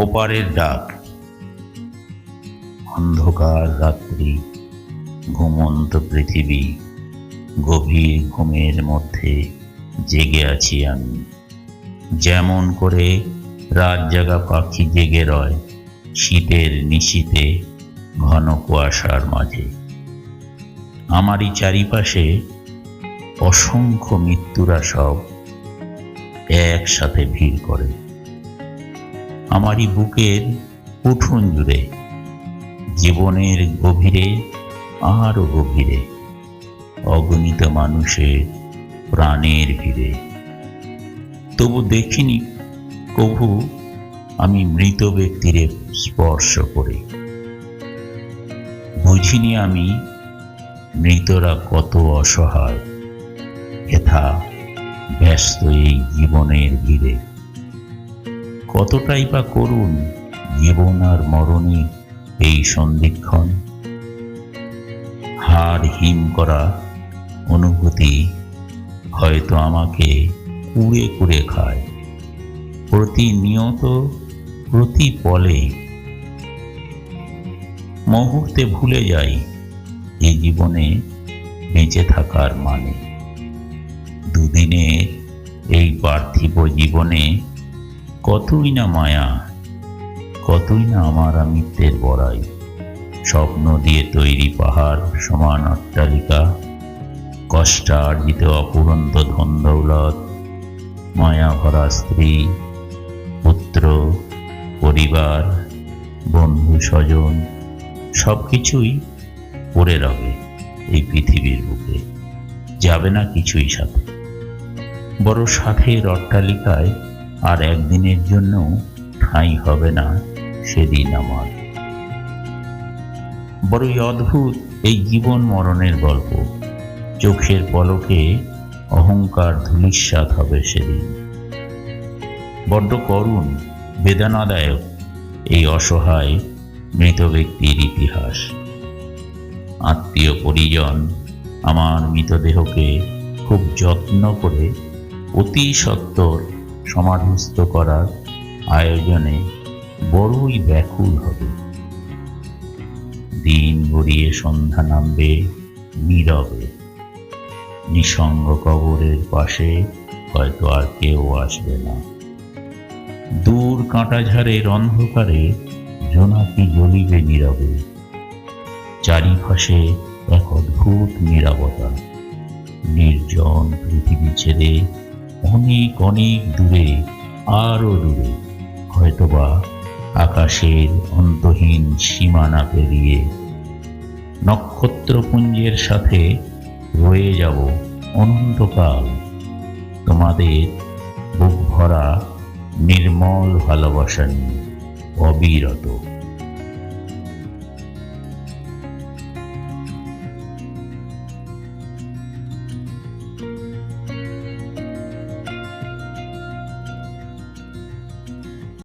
ওপারের ডাক। অন্ধকার রাত্রি, ঘুমন্ত পৃথিবী, গভীর ঘুমের মধ্যে জেগে আছি আমি। যেমন করে রাত জাগা পাখি জেগে রয় শীতের নিশীতে ঘন কুয়াশার মাঝে। আমারই চারিপাশে অসংখ্য মৃত্যুরা সব একসাথে ভিড় করে। আমারই বুকের উঠুন জুড়ে, জীবনের গভীরে আরও গভীরে, অগণিত মানুষের প্রাণের ভিড়ে। তবু দেখিনি, কভু আমি মৃত ব্যক্তিরে স্পর্শ করে। বুঝিনি আমি মৃতরা কত অসহায় হেথা ব্যস্ত এই জীবনের ভিড়ে। কতটাই বা করুন জীবন আর মরণে এই সন্ধিক্ষণ। হাড় হিম করা অনুভূতি হয়তো আমাকে কুড়ে কুড়ে খায়। প্রতিনিয়ত প্রতি পলে মুহূর্তে ভুলে যাই এই জীবনে বেঁচে থাকার মানে। দুদিনে এই পার্থিব জীবনে কতই না মায়া, কতই না আমার আমিত্বের বড়াই। স্বপ্ন দিয়ে তৈরি পাহাড় সমান অট্টালিকা কষ্টার্জিত অপুরন্ত ধন দৌলত মায়া ভরা স্ত্রী, পুত্র, পরিবার, বন্ধু, স্বজন সব কিছুই পড়ে রবে এই পৃথিবীর বুকে। যাবে না কিছুই সাথে। বড় সাথের অট্টালিকায় আর একদিনের জন্য ঠাঁই হবে না সেদিন আমার। বড়ই অদ্ভুত এই জীবন মরণের গল্প। চোখের পলকে অহংকার ধূলিস্বাদ হবে সেদিন। বড্ড করুণ, বেদনাদায়ক এই অসহায় মৃত ব্যক্তির ইতিহাস। আত্মীয় পরিজন আমার মৃতদেহকে খুব যত্ন করে অতি সত্বর সমাধিস্থ করার আয়োজনে বড়ই ব্যাকুল হবে। দিন গড়িয়ে সন্ধ্যা নামবে নীরবে। নিসঙ্গ কবরের পাশে হয়তো আর কেউ আসবে না। দূর কাঁটাঝাড়ের অন্ধকারে জোনাকি জ্বলিবে নীরবে। চারিপাশে এক অদ্ভুত নিরাপত্তা নির্জন পৃথিবী ছেড়ে অনেক অনেক দূরে আরও দূরে। হয়তোবা আকাশের অন্তহীন সীমানা পেরিয়ে নক্ষত্রপুঞ্জের সাথে রয়ে যাব অনন্তকাল। তোমাদের বুক ভরা, নির্মল ভালোবাসা নিয়ে অবিরত।